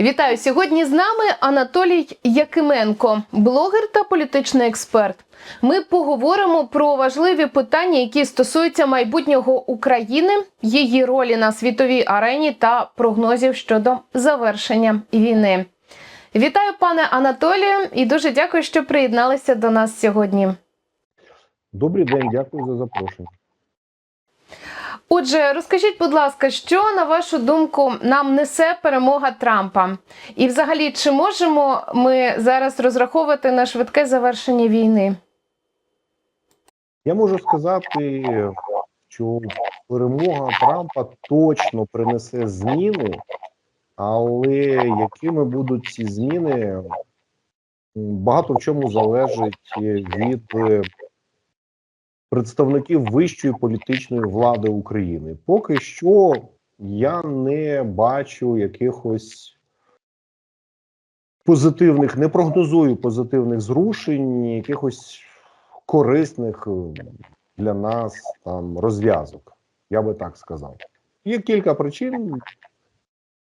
Вітаю сьогодні з нами Анатолій Якименко, блогер та політичний експерт. Ми поговоримо про важливі питання, які стосуються майбутнього України, її ролі на світовій арені та прогнозів щодо завершення війни. Вітаю, пане Анатолію, і дуже дякую, що приєдналися до нас сьогодні. Добрий день, дякую за запрошення. Отже, розкажіть, будь ласка, що на вашу думку нам несе перемога Трампа? І, взагалі, чи можемо ми зараз розраховувати на швидке завершення війни? Я можу сказати, що перемога Трампа точно принесе зміни, але якими будуть ці зміни, багато в чому залежить від представників вищої політичної влади України. Поки що я не бачу якихось позитивних, не прогнозую позитивних зрушень, якихось корисних е, для нас там розв'язок. Я би так сказав. Є кілька причин,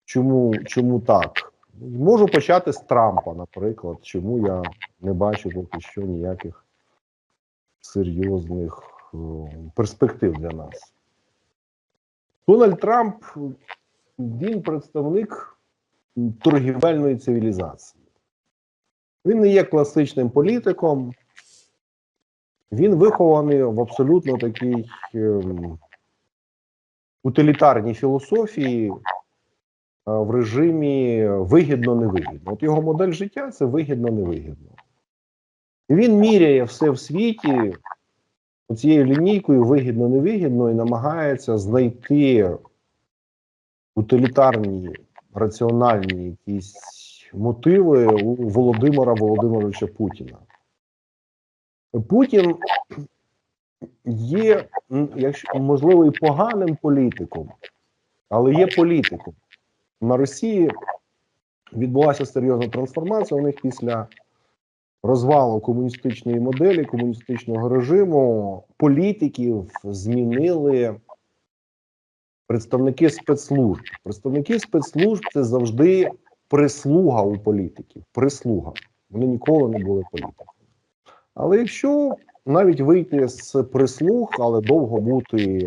чому, чому так. Можу почати з Трампа, наприклад, чому я не бачу поки що ніяких серйозних е, перспектив для нас. Дональд Трамп він представник торгівельної цивілізації. Він не є класичним політиком, він вихований в абсолютно такій ем, утилітарній філософії е, в режимі вигідно-невигідно. От його модель життя це вигідно-невигідно. Він міряє все в світі цією лінійкою вигідно-невигідно і намагається знайти утилітарні, раціональні якісь мотиви у Володимира Володимировича Путіна. Путін є, якщо можливо, і поганим політиком, але є політиком. На Росії відбулася серйозна трансформація. У них після розвалу комуністичної моделі, комуністичного режиму, політиків змінили представники спецслужб. Представники спецслужб це завжди прислуга у політиків. Прислуга. Вони ніколи не були політиками. Але якщо навіть вийти з прислуг, але довго бути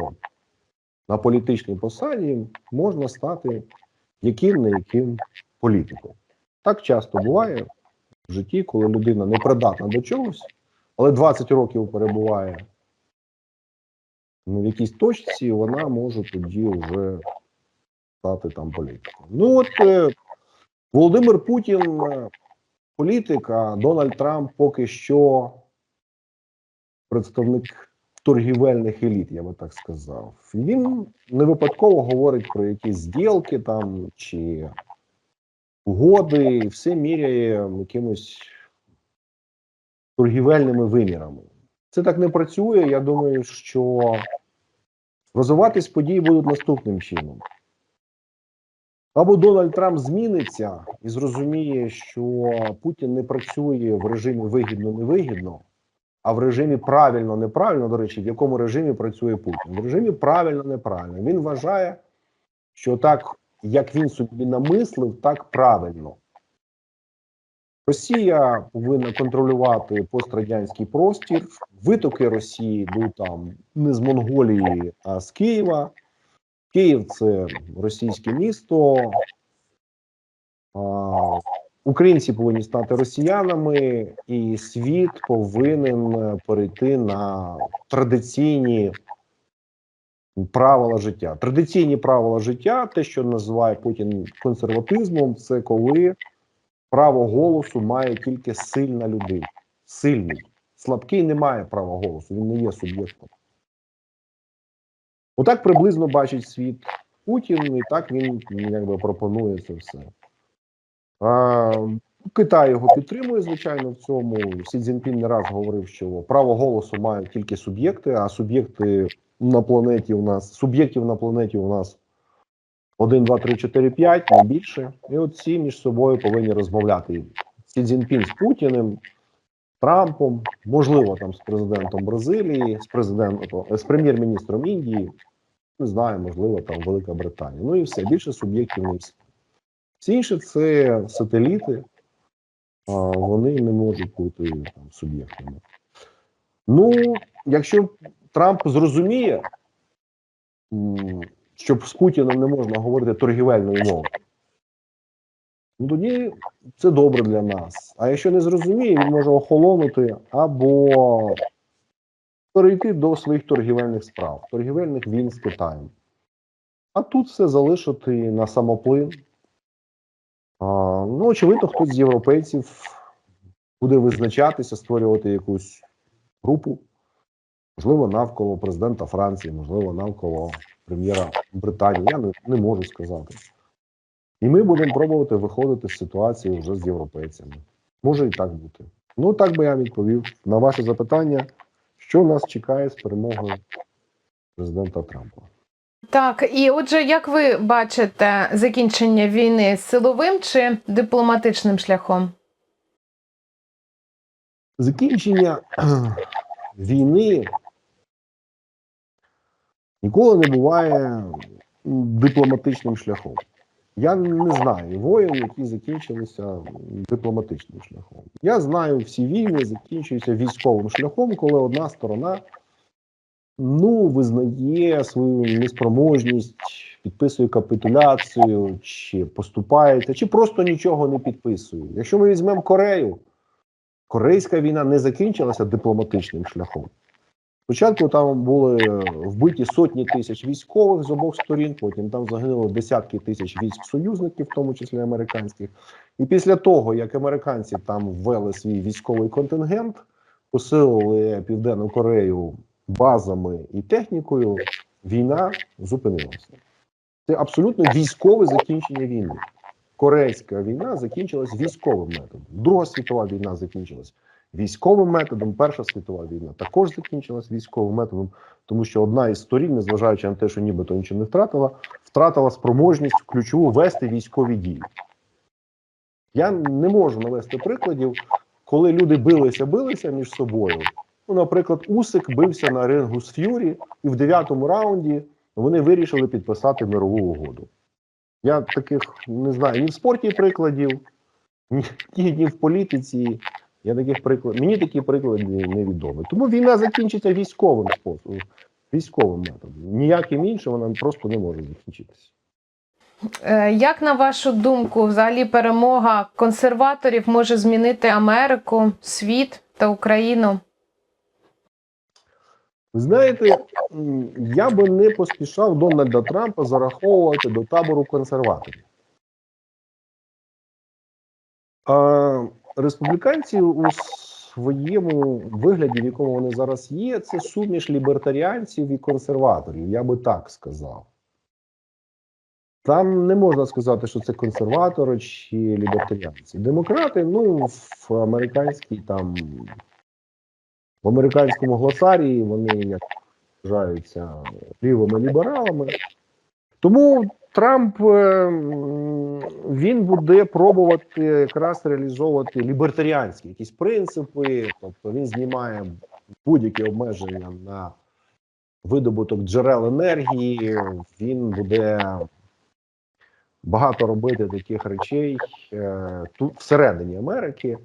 на політичній посаді, можна стати яким не яким політиком. Так часто буває в житті, коли людина не придатна до чогось, але 20 років перебуває ну, в якійсь точці, вона може тоді вже стати там політиком. Ну от е, Володимир Путін е, політик, а Дональд Трамп поки що представник торгівельних еліт, я би так сказав. Він не випадково говорить про якісь зділки там чи угоди, і все міряє якимось торгівельними вимірами. Це так не працює. Я думаю, що розвиватись події будуть наступним чином. Або Дональд Трамп зміниться і зрозуміє, що Путін не працює в режимі вигідно-невигідно, а в режимі правильно-неправильно, до речі, в якому режимі працює Путін. В режимі правильно-неправильно. Він вважає, що так, як він собі намислив, так правильно. Росія повинна контролювати пострадянський простір. Витоки Росії йдуть там не з Монголії, а з Києва. Київ це російське місто. Українці повинні стати росіянами, і світ повинен перейти на традиційні правила життя. Традиційні правила життя, те, що називає Путін консерватизмом, це коли право голосу має тільки сильна людина. Сильний. Слабкий не має права голосу, він не є суб'єктом. Отак приблизно бачить світ Путін, і так він якби пропонує це все. А, Китай його підтримує, звичайно, в цьому. Сі Цзіньпін не раз говорив, що право голосу мають тільки суб'єкти, а суб'єкти на планеті у нас суб'єктів на планеті у нас 1, 2, 3, 4, 5, не більше. І от ці між собою повинні розмовляти. Сі Цзіньпін з Путіним, Трампом, можливо, там з президентом Бразилії, з президентом з прем'єр-міністром Індії. Не знаю, можливо, там Велика Британія. Ну і все більше суб'єктів не існує. Всі інші це сателіти, вони не можуть бути там, суб'єктами. Ну, якщо Трамп зрозуміє, що з Путіним не можна говорити торгівельною мовою, ну тоді це добре для нас. А якщо не зрозуміє, він може охолонути або перейти до своїх торгівельних справ, торгівельних війн з Китаєм. А тут все залишити на самоплин. А, ну, очевидно, хтось з європейців буде визначатися, створювати якусь групу, можливо, навколо президента Франції, можливо, навколо прем'єра Британії. Я не, не можу сказати. І ми будемо пробувати виходити з ситуації вже з європейцями. Може і так бути. Ну, так би я відповів на ваше запитання, що нас чекає з перемогою президента Трампа. Так, і отже, як ви бачите закінчення війни силовим чи дипломатичним шляхом? Закінчення війни ніколи не буває дипломатичним шляхом. Я не знаю воїн, які закінчилися дипломатичним шляхом. Я знаю, всі війни закінчуються військовим шляхом, коли одна сторона ну, визнає свою неспроможність, підписує капітуляцію, чи поступається, чи просто нічого не підписує. Якщо ми візьмемо Корею, Корейська війна не закінчилася дипломатичним шляхом. Спочатку там були вбиті сотні тисяч військових з обох сторін, потім там загинуло десятки тисяч військ союзників, в тому числі американських. І після того, як американці там ввели свій військовий контингент, посилили Південну Корею базами і технікою, війна зупинилася. Це абсолютно військове закінчення війни. Корейська війна закінчилась військовим методом. Друга світова війна закінчилась військовим методом. Перша світова війна також закінчилась військовим методом, тому що одна із сторін, незважаючи на те, що нібито нічого не втратила, втратила спроможність ключову вести військові дії. Я не можу навести прикладів, коли люди билися, билися між собою. Ну, наприклад, Усик бився на рингу з Ф'юрі, і в дев'ятому раунді вони вирішили підписати мирову угоду. Я таких не знаю ні в спорті прикладів, ні, ні, в політиці. Я таких приклад... Мені такі приклади невідомі. Тому війна закінчиться військовим способом, військовим методом. Ніяким іншим вона просто не може закінчитися. Е, Як на вашу думку, взагалі перемога консерваторів може змінити Америку, світ та Україну? Знаєте, я би не поспішав Дональда Трампа зараховувати до табору консерваторів. А республіканці у своєму вигляді, в якому вони зараз є, це суміш лібертаріанців і консерваторів, я би так сказав. Там не можна сказати, що це консерватори чи лібертаріанці. Демократи, ну, в американській там в американському глосарії вони як вважаються лівими лібералами. Тому Трамп е, він буде пробувати якраз реалізовувати лібертаріанські якісь принципи, тобто він знімає будь-які обмеження на видобуток джерел енергії, він буде багато робити таких речей е, тут всередині Америки,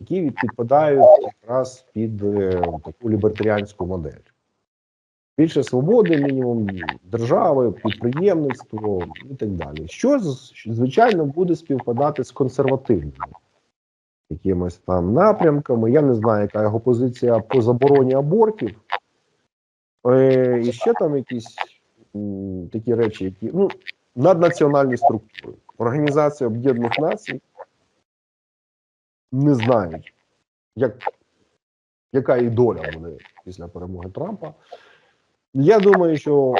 які підпадають якраз під е, таку лібертаріанську модель. Більше свободи, мінімум держави, підприємництво і так далі. Що звичайно буде співпадати з консервативними якимись там напрямками. Я не знаю, яка його позиція по забороні абортів. Е, і ще там якісь такі речі, які ну, наднаціональні структури. Організація Об'єднаних Націй не знають, як, яка її доля буде після перемоги Трампа. Я думаю, що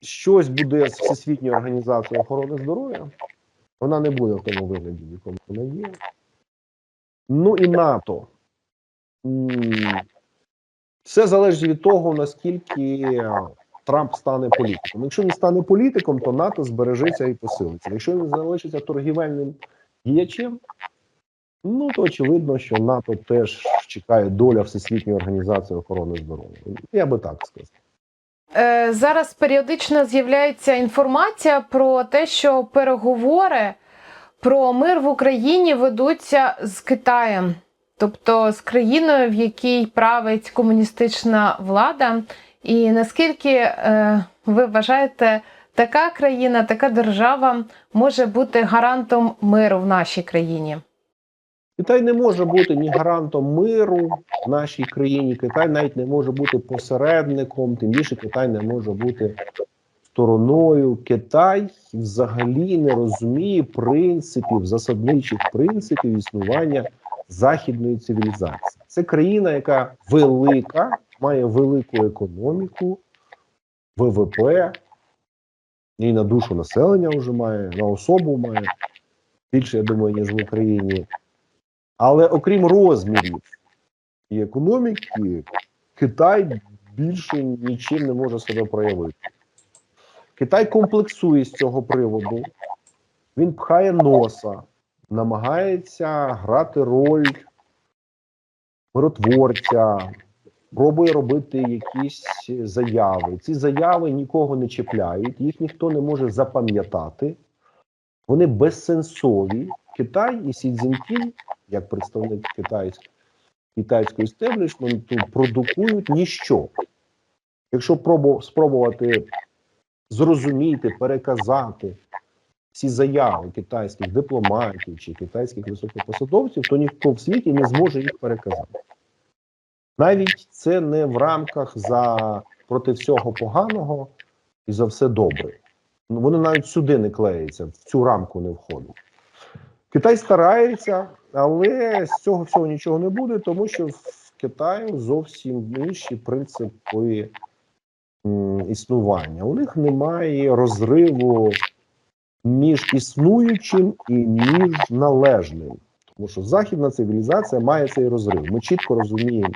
щось буде з Всесвітньої організації охорони здоров'я. Вона не буде в тому вигляді, в якому вона є. Ну і НАТО. Все залежить від того, наскільки Трамп стане політиком. Якщо він стане політиком, то НАТО збережеться і посилиться. Якщо він залишиться торгівельним діячем, ну то очевидно, що НАТО теж чекає доля Всесвітньої організації охорони здоров'я. Я би так сказав. Е, Зараз періодично з'являється інформація про те, що переговори про мир в Україні ведуться з Китаєм, тобто з країною, в якій править комуністична влада. І наскільки е, ви вважаєте, така країна, така держава може бути гарантом миру в нашій країні? Китай не може бути ні гарантом миру в нашій країні. Китай навіть не може бути посередником, тим більше Китай не може бути стороною. Китай взагалі не розуміє принципів, засадничих принципів існування західної цивілізації. Це країна, яка велика, має велику економіку, ВВП, і на душу населення вже має, на особу має більше, я думаю, ніж в Україні. Але окрім розмірів і економіки, Китай більше нічим не може себе проявити. Китай комплексує з цього приводу, він пхає носа, намагається грати роль миротворця, пробує робити якісь заяви. Ці заяви нікого не чіпляють, їх ніхто не може запам'ятати. Вони безсенсові. Китай і Сі Цзіньпінь, як представник китайського китайського істеблішменту, продукують ніщо. Якщо пробу, спробувати зрозуміти, переказати всі заяви китайських дипломатів чи китайських високопосадовців, то ніхто в світі не зможе їх переказати. Навіть це не в рамках за проти всього поганого і за все добре. Вони навіть сюди не клеються, в цю рамку не входять. Китай старається, але з цього всього нічого не буде, тому що в Китаю зовсім інші принципи існування. У них немає розриву між існуючим і між належним. Тому що західна цивілізація має цей розрив. Ми чітко розуміємо,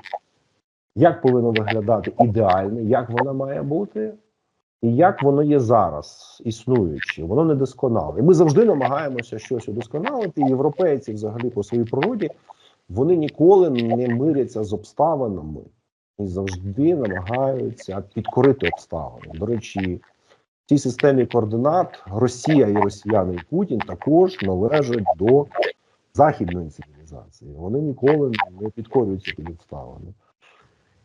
як повинно виглядати ідеальне, як вона має бути, і як воно є зараз, існуюче, воно недосконале. І ми завжди намагаємося щось удосконалити. Європейці, взагалі, по своїй природі, вони ніколи не миряться з обставинами і завжди намагаються підкорити обставини. До речі, в цій системі координат Росія і Росіяни і Путін також належать до західної цивілізації. Вони ніколи не підкорюються під обставини.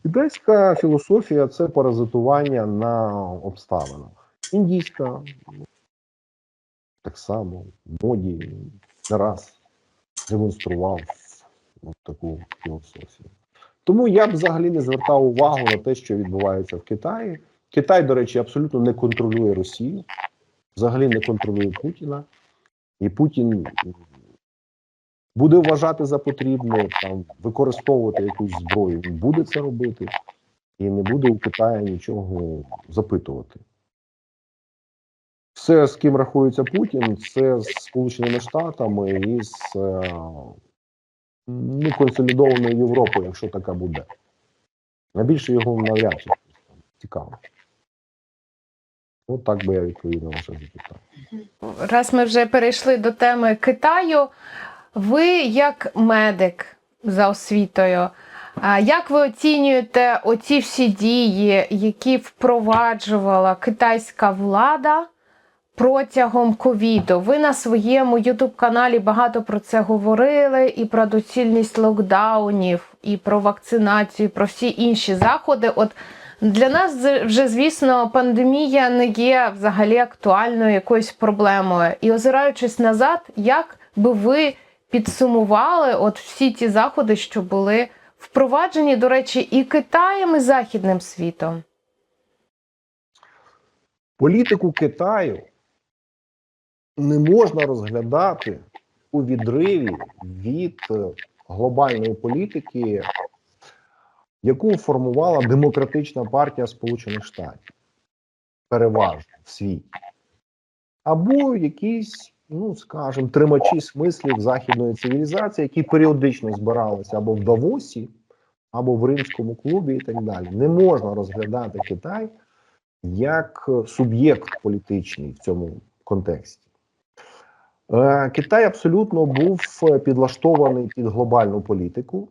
Китайська філософія це паразитування на обставинах. Індійська так само в моді не раз демонстрував от таку філософію. Тому я б взагалі не звертав увагу на те, що відбувається в Китаї. Китай, до речі, абсолютно не контролює Росію, взагалі не контролює Путіна, і Путін буде вважати за потрібне там використовувати якусь зброю, він буде це робити, і не буде у Китаю нічого запитувати. Все, з ким рахується Путін, це з Сполученими Штатами і з е, ну, консолідованою Європою, якщо така буде. Найбільше його навряд чи цікаво. От так би я відповів на ваше запитання. Раз ми вже перейшли до теми Китаю, ви як медик за освітою, як ви оцінюєте оці всі дії, які впроваджувала китайська влада протягом ковіду? Ви на своєму ютуб-каналі багато про це говорили, і про доцільність локдаунів, і про вакцинацію, і про всі інші заходи. От для нас вже, звісно, пандемія не є взагалі актуальною якоюсь проблемою. І озираючись назад, як би ви підсумували от всі ті заходи, що були впроваджені, до речі, і Китаєм, і Західним світом? Політику Китаю не можна розглядати у відриві від глобальної політики, яку формувала демократична партія Сполучених Штатів, переважно в світі, або якісь, ну скажімо, тримачі смислів західної цивілізації, які періодично збиралися або в Давосі, або в Римському клубі, і так далі. Не можна розглядати Китай як суб'єкт політичний в цьому контексті. Е, Китай абсолютно був підлаштований під глобальну політику.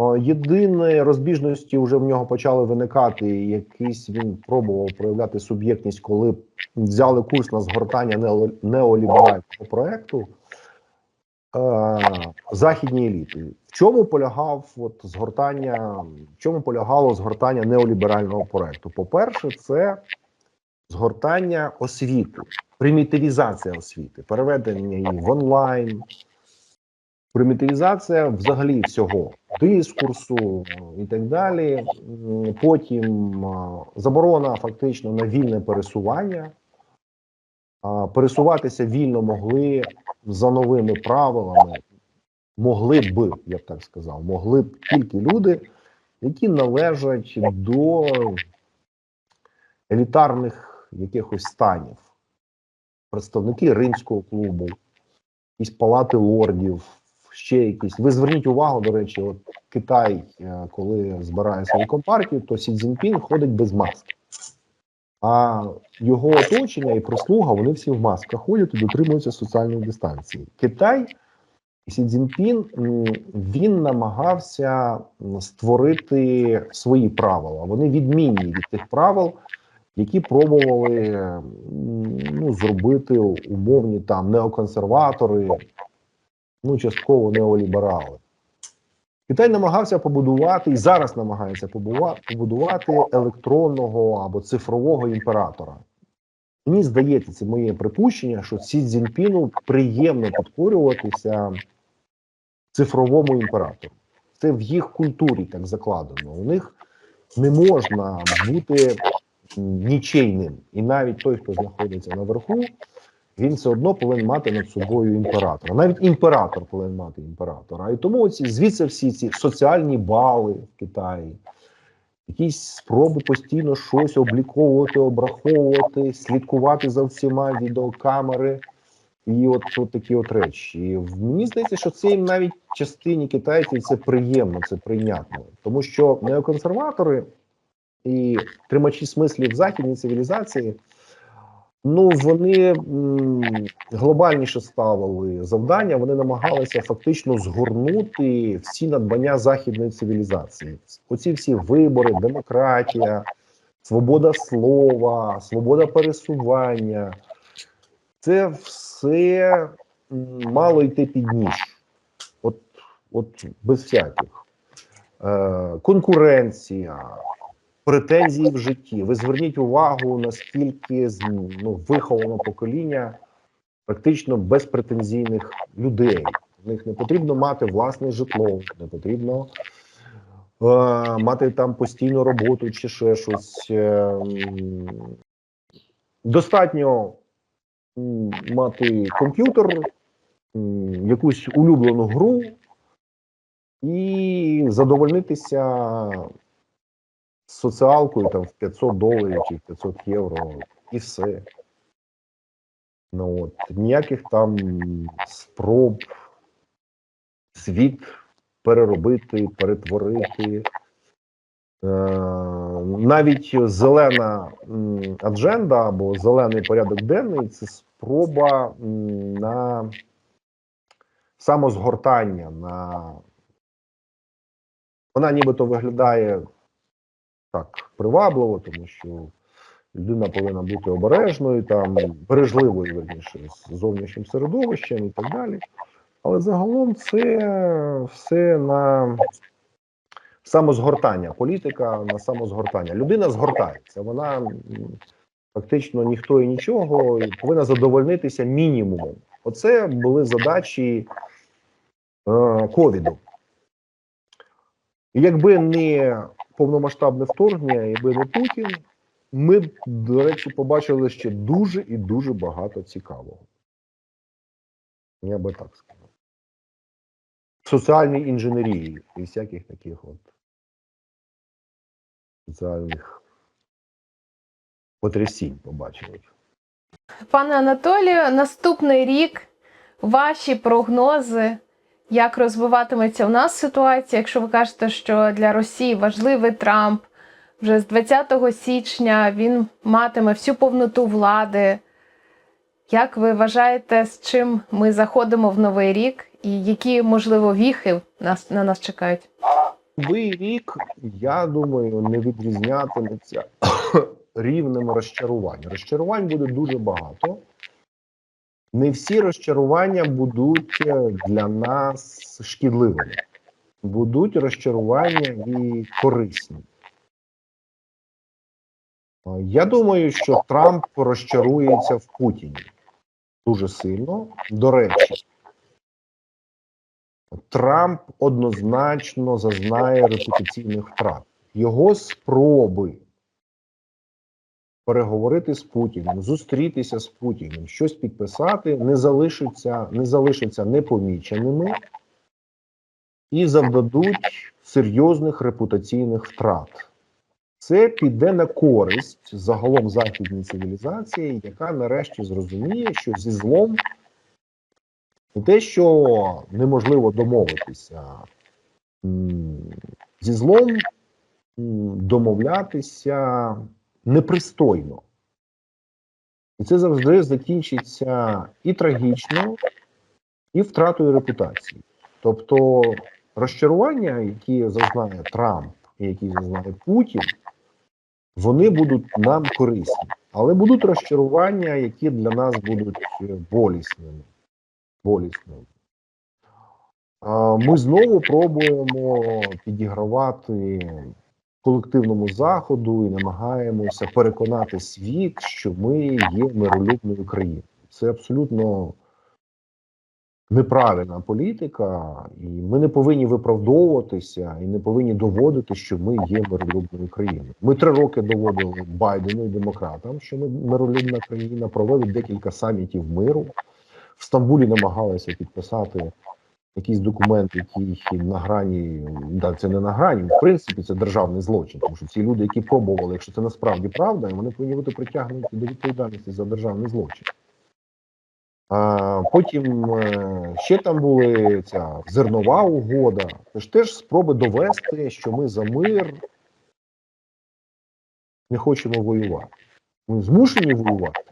Е, Єдині розбіжності вже в нього почали виникати. Якийсь він пробував проявляти суб'єктність, коли взяли курс на згортання нео- неоліберального проекту е, західні еліти. В чому полягав от згортання? В чому полягало згортання неоліберального проекту? По-перше, це згортання освіти, примітивізація освіти, переведення її в онлайн, примітивізація взагалі всього дискурсу і так далі. Потім заборона фактично на вільне пересування. Пересуватися вільно могли за новими правилами, могли б, я б так сказав, могли б тільки люди, які належать до елітарних якихось станів, представники римського клубу, якісь палати лордів, ще якісь. Ви зверніть увагу, до речі, от Китай, е, коли збирає свою компартію, то Сі Цзіньпін ходить без маски. А його оточення і прислуга, вони всі в масках ходять і дотримуються соціальної дистанції. Китай Сі Цзіньпін, він намагався створити свої правила. Вони відмінні від тих правил, які пробували ну, зробити умовні там неоконсерватори, ну частково неоліберали. Китай намагався побудувати і зараз намагається побудувати електронного або цифрового імператора. Мені здається, це моє припущення, що Сі Цзіньпіну приємно підкорюватися цифровому імператору. Це в їх культурі так закладено. У них не можна бути нічийним. І навіть той, хто знаходиться наверху, він все одно повинен мати над собою імператора. Навіть імператор повинен мати імператора. І тому ці звідси всі ці соціальні бали в Китаї, якісь спроби постійно щось обліковувати, обраховувати, слідкувати за всіма відеокамери. І от, от такі от речі. І мені здається, що це їм навіть частині китайців це приємно, це прийнятно. Тому що неоконсерватори і тримачі смислів західній цивілізації, ну вони глобальніше ставили завдання, вони намагалися фактично згорнути всі надбання західної цивілізації. Оці всі вибори, демократія, свобода слова, свобода пересування. Це все мало йти під ніж. От, от без всяких. Е, конкуренція, претензії в житті. Ви зверніть увагу, наскільки ну, виховано покоління практично безпретензійних людей. В них не потрібно мати власне житло, не потрібно е, мати там постійну роботу чи ще щось. Е, достатньо мати комп'ютер, якусь улюблену гру і задовольнитися соціалкою там в 500 доларів чи в 500 євро, і все. Ну от ніяких там спроб світ переробити, перетворити. Е, навіть зелена адженда або зелений порядок денний це спроба на самозгортання, на вона нібито виглядає так привабливо, тому що людина повинна бути обережною, там бережливою верніше з зовнішнім середовищем і так далі. Але загалом це все на самозгортання. Політика на самозгортання. Людина згортається. Вона фактично ніхто і нічого і повинна задовольнитися мінімумом. Оце були задачі е, ковіду. Якби не повномасштабне вторгнення, якби не Путін, ми до речі, побачили ще дуже і дуже багато цікавого. Я би так сказав. Соціальній інженерії і всяких таких от соціальних потрясінь побачили. Пане Анатолію, наступний рік ваші прогнози, як розвиватиметься у нас ситуація, якщо ви кажете, що для Росії важливий Трамп, вже з 20 січня він матиме всю повноту влади. Як ви вважаєте, з чим ми заходимо в новий рік, і які, можливо, віхи нас, на нас чекають? Новий рік, я думаю, не відрізнятиметься рівнем розчарувань. Розчарувань буде дуже багато. Не всі розчарування будуть е, для нас шкідливими. Будуть розчарування і корисні. Е, Я думаю, що Трамп розчарується в Путіні дуже сильно. До речі, Трамп однозначно зазнає репутаційних втрат. Його спроби переговорити з Путіним, зустрітися з Путіним, щось підписати, не залишаться, не залишаться непоміченими і завдадуть серйозних репутаційних втрат. Це піде на користь загалом західній цивілізації, яка нарешті зрозуміє, що зі злом не те, що неможливо домовитися, зі злом домовлятися непристойно. І це завжди закінчиться і трагічно, і втратою репутації. Тобто розчарування, які зазнає Трамп і які зазнає Путін, вони будуть нам корисні, але будуть розчарування, які для нас будуть болісними. болісними. Ми знову пробуємо підігравати колективному заходу і намагаємося переконати світ, що ми є миролюбною країною. Це абсолютно неправильна політика, і ми не повинні виправдовуватися і не повинні доводити, що ми є миролюбною країною. Ми три роки доводили Байдену і демократам, що ми миролюбна країна, провели декілька самітів миру. В Стамбулі намагалися підписати якийсь документ, який на грані, да, це не на грані, в принципі, це державний злочин, тому що ці люди, які пробували, якщо це насправді правда, вони повинні бути притягнуті до відповідальності за державний злочин. А, потім е, ще там були ця зернова угода. Це ж теж спроби довести, що ми за мир не хочемо воювати. Ми змушені воювати.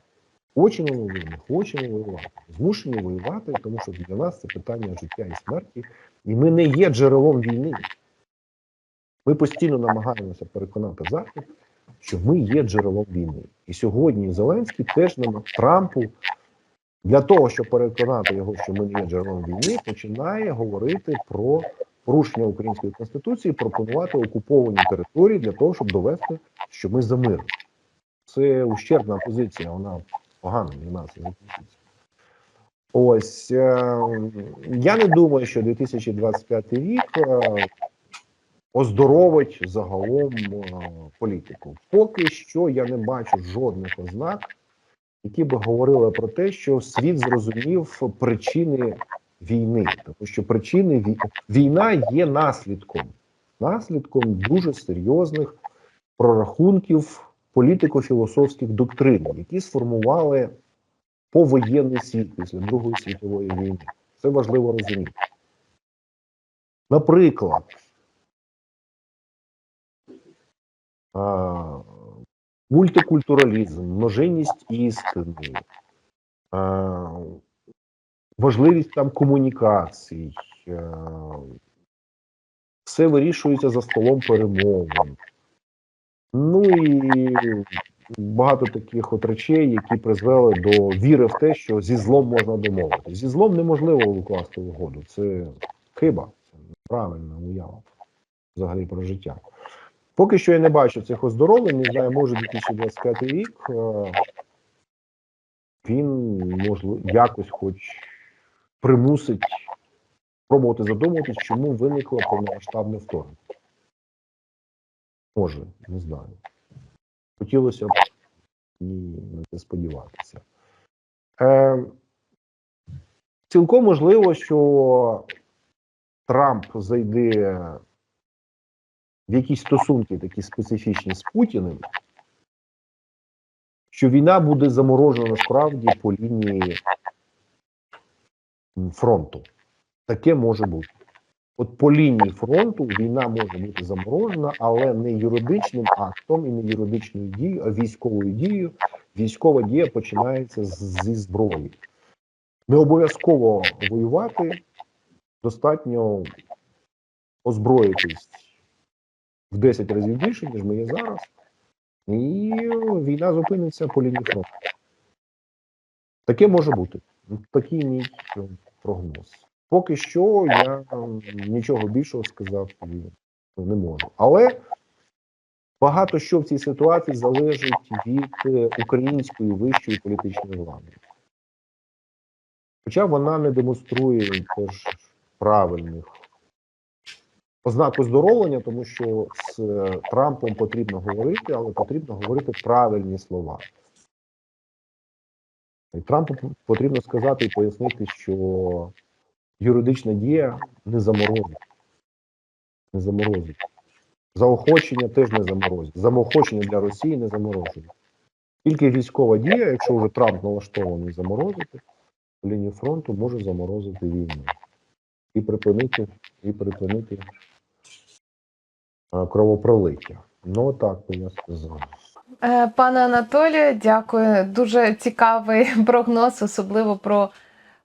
Хочемо ми не хочемо воювати. Змушені воювати, тому що для нас це питання життя і смерті, і ми не є джерелом війни. Ми постійно намагаємося переконати Захід, що ми є джерелом війни. І сьогодні Зеленський теж нам Трампу для того, щоб переконати його, що ми не є джерелом війни, починає говорити про порушення української конституції, пропонувати окуповані території для того, щоб довести, що ми за мир. Це ущербна позиція, вона погано для нас. Ось е, я не думаю, що 2025 рік е, оздоровить загалом е, політику. Поки що я не бачу жодних ознак, які би говорили про те, що світ зрозумів причини війни, тому що причини війна є наслідком, наслідком дуже серйозних прорахунків політико-філософських доктрин, які сформували повоєнний світ після Другої світової війни. Це важливо розуміти. Наприклад, мультикультуралізм, множинність істини, важливість там комунікацій, все вирішується за столом перемовин. Ну і багато таких от речей, які призвели до віри в те, що зі злом можна домовитися. Зі злом неможливо укласти угоду. Це хиба, це неправильна уява взагалі про життя. Поки що я не бачу цих оздоровлень, не знаю, може 2025 рік е, він можливо якось хоч примусить пробувати задуматись, чому виникло повномасштабне вторгнення. Може, не знаю. Хотілося б і на це сподіватися. Е, цілком можливо, що Трамп зайде в якісь стосунки такі специфічні з Путіним, що війна буде заморожена насправді по лінії фронту. Таке може бути. От по лінії фронту війна може бути заморожена, але не юридичним актом і не юридичною дією, а військовою дією. Військова дія починається зі зброї. Не обов'язково воювати, достатньо озброїтись в 10 разів більше, ніж ми є зараз, і війна зупиниться по лінії фронту. Таке може бути. Такий мій прогноз. Поки що я нічого більшого сказати не можу. Але багато що в цій ситуації залежить від е, української вищої політичної влади. Хоча вона не демонструє теж правильних ознак оздоровлення, тому що з е, Трампом потрібно говорити, але потрібно говорити правильні слова. І Трампу потрібно сказати і пояснити, що юридична дія не заморозить. Не заморозить. Заохочення теж не заморозить. Заохочення для Росії не заморожує. Тільки військова дія, якщо вже Трамп налаштований заморозити, лінію фронту може заморозити війну і припинити, і припинити кровопролиття. Ну так би я сказав. Е, Пане Анатолію, дякую. Дуже цікавий прогноз, особливо про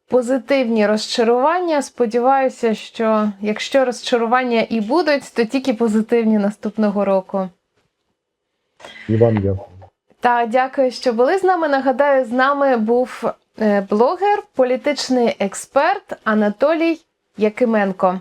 позитивні розчарування. Сподіваюся, що якщо розчарування і будуть, то тільки позитивні наступного року. І вам дякую. Та дякую, що були з нами. Нагадаю, з нами був е, блогер, політичний експерт Анатолій Якименко.